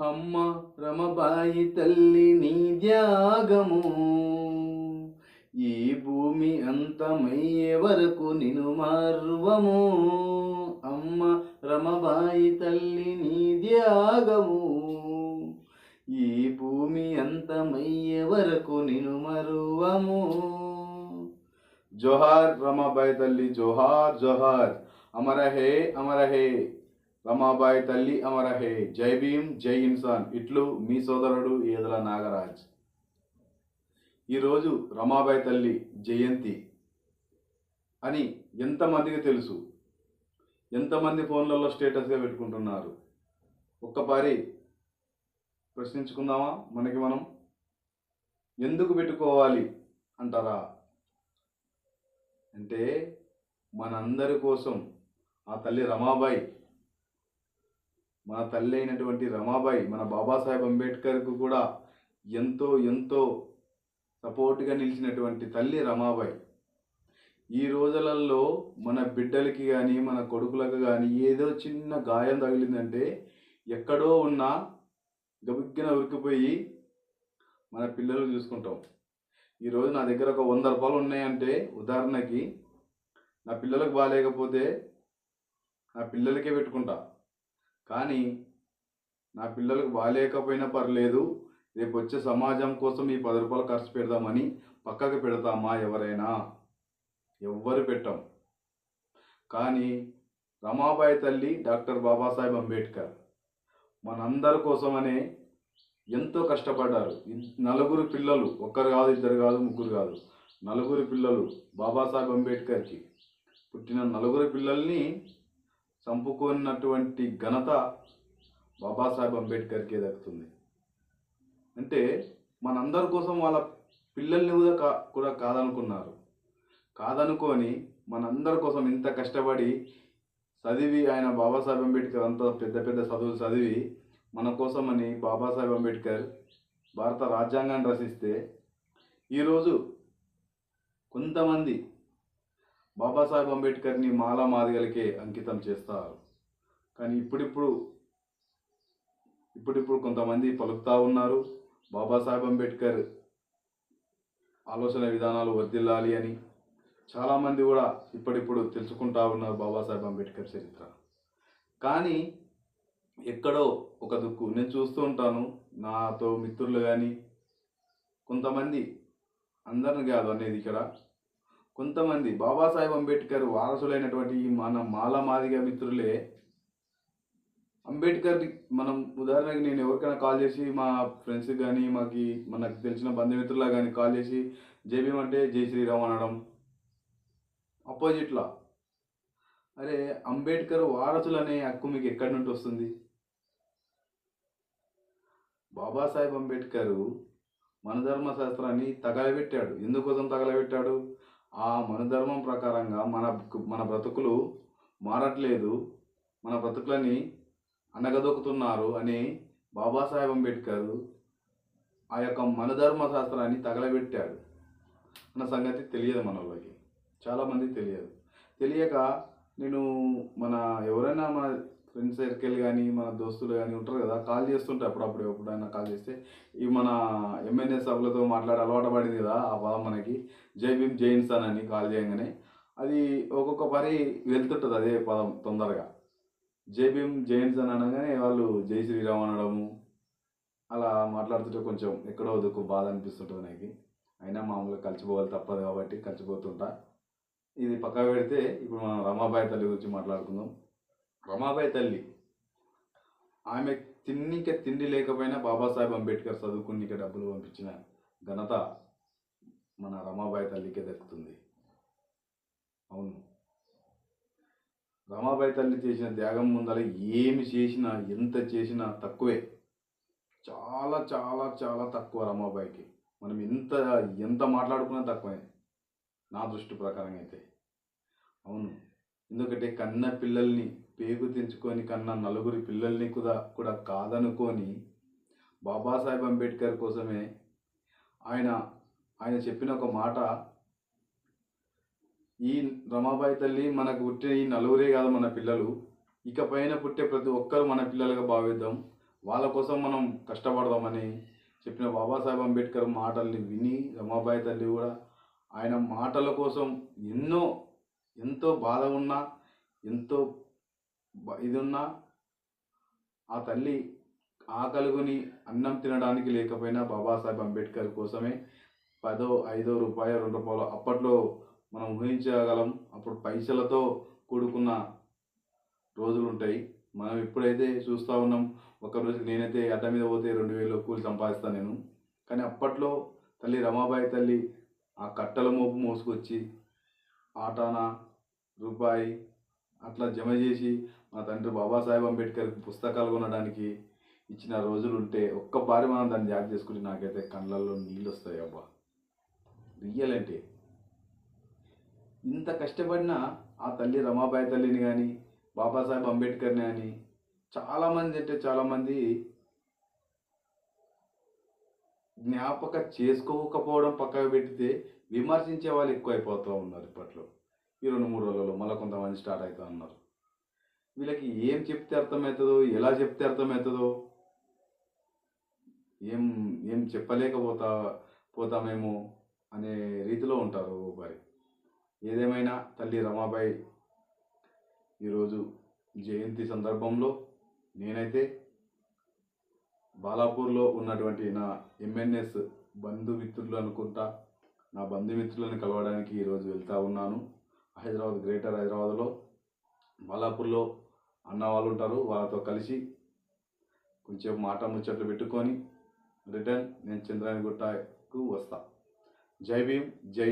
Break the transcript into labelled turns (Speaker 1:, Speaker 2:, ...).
Speaker 1: అమ్మ రమబాయి తల్లి నీ త్యాగము. ఈ భూమి అంతమయ్యే వరకు నిను మర్వము. అమ్మ రమబాయి తల్లి నీ త్యాగము. ఈ భూమి అంతమయ్యే వరకు నిను మరువము. జోహార్ రమాబాయి తల్లి జోహార్ జోహార్. అమర హే అమర హే రమాబాయి తల్లి అమరహే జై భీమ్ జై ఇన్సాన్. ఇట్లు మీ సోదరుడు ఏదల నాగరాజ్. ఈరోజు రమాబాయి తల్లి జయంతి అని ఎంతమందికి తెలుసు? ఎంతమంది ఫోన్లలో స్టేటస్గా పెట్టుకుంటున్నారు? ఒక్కపారి ప్రశ్నించుకుందామా మనకి మనం? ఎందుకు పెట్టుకోవాలి అంటారా? అంటే మనందరి కోసం ఆ తల్లి రమాబాయి మన తల్లి అయినటువంటి రమాబాయి మన బాబాసాహెబ్ అంబేద్కర్కు కూడా ఎంతో ఎంతో సపోర్ట్గా నిలిచినటువంటి తల్లి రమాబాయి. ఈ రోజులలో మన బిడ్డలకి కానీ మన కొడుకులకు కానీ ఏదో చిన్న గాయం తగిలిందంటే ఎక్కడో ఉన్న గబిగ్గిన ఉరికిపోయి మన పిల్లలు చూసుకుంటాం. ఈరోజు నా దగ్గర ఒక వంద రూపాయలు ఉన్నాయంటే ఉదాహరణకి నా పిల్లలకు బాగాలేకపోతే నా పిల్లలకే పెట్టుకుంటా. కానీ నా పిల్లలకు బాగాలేకపోయినా పర్లేదు. రేపు వచ్చే సమాజం కోసం ఈ పది రూపాయలు ఖర్చు పెడదామని పక్కకు పెడతామా ఎవరైనా? ఎవ్వరు పెట్టం. కానీ రమాబాయి తల్లి డాక్టర్ బాబాసాహెబ్ అంబేద్కర్ మనందరి కోసమనే ఎంతో కష్టపడ్డారు. నలుగురు పిల్లలు ఒక్కరు కాదు ఇద్దరు కాదు ముగ్గురు కాదు. నలుగురు పిల్లలు బాబాసాహెబ్ అంబేద్కర్కి పుట్టిన నలుగురు పిల్లల్ని చంపుకున్నటువంటి ఘనత బాబాసాహెబ్ అంబేద్కర్కే దక్కుతుంది. అంటే మనందరి కోసం వాళ్ళ పిల్లల్ని కూడా కా కూడా కాదనుకున్నారు. కాదనుకొని మనందరి కోసం ఇంత కష్టపడి చదివి ఆయన బాబాసాహెబ్ అంబేద్కర్ అంత పెద్ద పెద్ద చదువులు చదివి మన కోసమని బాబాసాహెబ్ అంబేద్కర్ భారత రాజ్యాంగాన్ని రచిస్తే ఈరోజు కొంతమంది బాబాసాహెబ్ అంబేద్కర్ని మాలా మాదిగలకే అంకితం చేస్తారు. కానీ ఇప్పుడిప్పుడు ఇప్పుడిప్పుడు కొంతమంది పలుకుతా ఉన్నారు. బాబాసాహెబ్ అంబేద్కర్ ఆలోచన విధానాలు వర్దిల్లాలి అని చాలామంది కూడా ఇప్పుడిప్పుడు తెలుసుకుంటా ఉన్నారు బాబాసాహెబ్ అంబేద్కర్ చరిత్ర. కానీ ఎక్కడో ఒక దుక్కు నేను చూస్తూ ఉంటాను. నాతో మిత్రులు కానీ కొంతమంది అందరిని కాదు అనేది ఇక్కడ. కొంతమంది బాబాసాహెబ్ అంబేద్కర్ వారసులైనటువంటి ఈ మన మాల మాదిగ మిత్రులే అంబేద్కర్ మనం ఉదాహరణకి నేను ఎవరికైనా కాల్ చేసి మా ఫ్రెండ్స్కి కానీ మాకి మనకు తెలిసిన బంధుమిత్రులా కానీ కాల్ చేసి జేబీఎం అంటే జై శ్రీరామ్ అనడం అపోజిట్లా. అరే అంబేద్కర్ వారసులు అనే హక్కు మీకు ఎక్కడి నుండి వస్తుంది? బాబాసాహెబ్ అంబేద్కర్ మనధర్మ శాస్త్రాన్ని తగలబెట్టాడు. ఎందుకోసం తగలబెట్టాడు? ఆ మనధర్మం ప్రకారంగా మన మన బ్రతుకులు మారట్లేదు. మన బ్రతుకులని అనగదొక్కుతున్నారు అని బాబాసాహెబ్ అంబేద్కర్ ఆ యొక్క మనధర్మ శాస్త్రాన్ని తగలబెట్టాడు. అన్న సంగతి తెలియదు మన వాళ్ళకి చాలామంది తెలియదు. తెలియక నేను మన ఎవరైనా మన ఫ్రెండ్ సర్కిల్ కానీ మన దోస్తులు కానీ ఉంటారు కదా కాల్ చేస్తుంటే అప్పుడప్పుడు ఎప్పుడైనా కాల్ చేస్తే. ఈ మన ఎమ్మెల్యే సభలతో మాట్లాడే అలవాటు పడింది కదా ఆ పదం మనకి. జై భీమ్ జై అని కాల్ చేయగానే. అది ఒక్కొక్క పరి వెళ్తుంటుంది అదే పదం తొందరగా. జై భీమ్ జై అనగానే వాళ్ళు జై శ్రీరామ్ అనడము అలా మాట్లాడుతుంటే కొంచెం ఎక్కడో దుక్కు బాధ అనిపిస్తుంటుంది నాకు. అయినా మామూలుగా కలిసిపోవాలి తప్పదు కాబట్టి కలిసిపోతుంటా. ఇది పక్క పెడితే ఇప్పుడు మనం రమాబాయి తల్లి గురించి మాట్లాడుకుందాం. రమాబాయి తల్లి. ఆమె తిన్నిక తిండి లేకపోయినా బాబాసాహెబ్ అంబేద్కర్ చదువుకునిక డబ్బులు పంపించిన ఘనత మన రమాబాయి తల్లికే దక్కుతుంది. అవును. రమాబాయి తల్లి చేసిన త్యాగం ముందర ఏమి చేసినా ఎంత చేసినా తక్కువే. చాలా చాలా చాలా తక్కువ రమాబాయికి. మనం ఎంత ఎంత మాట్లాడుకున్నా తక్కువే. నా దృష్టి ప్రకారం అయితే. అవును. ఎందుకంటే కన్న పిల్లల్ని పేగు తెంచుకొని కన్నా నలుగురి పిల్లల్ని కూడా కూడా కాదనుకొని బాబాసాహెబ్ అంబేద్కర్ కోసమే ఆయన ఆయన చెప్పిన ఒక మాట ఈ రమాబాయి తల్లి మనకు పుట్టిన ఈ నలుగురే కాదు మన పిల్లలు. ఇక పైన పుట్టే ప్రతి ఒక్కరు మన పిల్లలుగా భావిద్దాం. వాళ్ళ కోసం మనం కష్టపడదామని చెప్పిన బాబాసాహెబ్ అంబేద్కర్ మాటల్ని విని రమాబాయి తల్లి కూడా ఆయన మాటల కోసం ఎన్నో ఎంతో బాధ ఉన్నా ఎంతో ఇది ఉన్నా ఆ తల్లి ఆకలిగొని అన్నం తినడానికి లేకపోయినా బాబాసాహెబ్ అంబేద్కర్ కోసమే పదో ఐదో రూపాయలు రెండు రూపాయలు అప్పట్లో మనం ఊహించగలం. అప్పుడు పైసలతో కూడుకున్న రోజులు ఉంటాయి మనం ఎప్పుడైతే చూస్తూ ఉన్నాం ఒక రోజుకి నేనైతే అడ్డ మీద పోతే రెండు వేలు కూలి సంపాదిస్తాను నేను. కానీ అప్పట్లో తల్లి రమాబాయి తల్లి ఆ కట్టల మోపు మోసుకొచ్చి ఆటానా రూపాయి అట్లా జమ చేసి మా తండ్రి బాబాసాహెబ్ అంబేద్కర్ పుస్తకాలు కొనడానికి ఇచ్చిన రోజులు ఉంటే ఒక్కసారి మనం దాన్ని జాగ్రత్త చేసుకుంటే నాకైతే కళ్ళల్లో నీళ్ళు వస్తాయి అబ్బా. రియల్ అంటే. ఇంత కష్టపడిన ఆ తల్లి రమాబాయి తల్లిని కానీ బాబాసాహెబ్ అంబేద్కర్ని కానీ చాలామంది అంటే చాలామంది జ్ఞాపక చేసుకోకపోవడం పక్కకు పెడితే విమర్శించే వాళ్ళు ఎక్కువైపోతూ ఉన్నారు ఇప్పట్లో. ఈ రెండు మూడు రోజులలో మళ్ళీ కొంతమంది స్టార్ట్ అవుతూ ఉన్నారు. వీళ్ళకి ఏం చెప్తే అర్థమవుతుందో ఎలా చెప్తే అర్థమవుతుందో ఏం ఏం చెప్పలేకపోతా పోతామేమో అనే రీతిలో ఉంటారు మరి. ఏదేమైనా తల్లి రమాబాయి ఈరోజు జయంతి సందర్భంలో నేనైతే బాలాపూర్లో ఉన్నటువంటి నా ఎంఎన్ఎస్ బంధుమిత్రులు అనుకుంటా నా బంధుమిత్రులను కలవడానికి ఈరోజు వెళ్తా ఉన్నాను. హైదరాబాద్ గ్రేటర్ హైదరాబాద్లో బాలాపూర్లో అన్న వాళ్ళు ఉంటారు వాళ్ళతో కలిసి కొంచెం మాట ముచ్చట్లు పెట్టుకొని రిటర్న్ నేను చంద్రాయణగుట్టకు వస్తా. జై భీమ్ జై